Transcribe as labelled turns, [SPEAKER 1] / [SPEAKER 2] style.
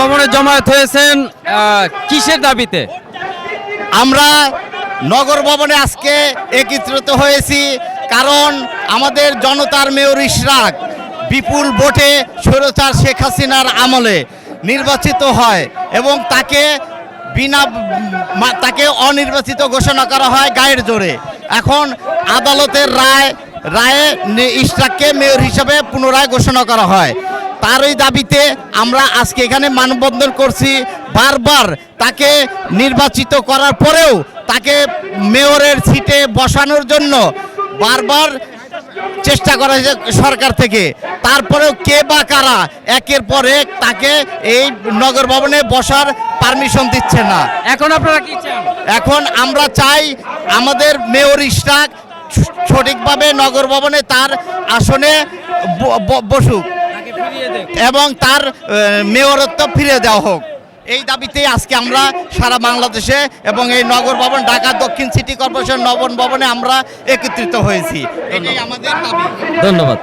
[SPEAKER 1] ভবনে জমায়েত হয়েছেন কিসের দাবিতে?
[SPEAKER 2] আমরা নগর ভবনে আজকে একত্রিত হয়েছি কারণ আমাদের জনতার মেয়র ইশরাক বিপুল ভোটে স্বৈরাচার শেখ হাসিনার আমলে নির্বাচিত হয় এবং তাকে বিনা তাকে অনির্বাচিত ঘোষণা করা হয় গায়ের জোরে। এখন আদালতের রায়, রায়ে ইশরাককে মেয়র হিসাবে পুনরায় ঘোষণা করা হয়। তারই দাবিতে আমরা আজকে এখানে মানববন্ধন করছি। বারবার তাকে নির্বাচিত করার পরেও তাকে মেয়রের সিটে বসানোর জন্য বারবার চেষ্টা করা হয়েছে সরকার থেকে। তারপরেও কে বা কারা একের পর এক তাকে এই নগর ভবনে বসার পারমিশন দিচ্ছে না।
[SPEAKER 1] এখন আপনারা কি চান?
[SPEAKER 2] এখন আমরা চাই আমাদের মেয়র ইস্টাক সঠিকভাবে নগর ভবনে তার আসনে বসুক। এবং তার মেয়রত্ব ফিরে দেওয়া হোক। এই দাবিতে আজকে আমরা সারা বাংলাদেশে এবং এই নগর ভবন ঢাকা দক্ষিণ সিটি কর্পোরেশন নবন ভবনে আমরা একত্রিত হয়েছি। এটাই আমাদের দাবি।
[SPEAKER 1] ধন্যবাদ।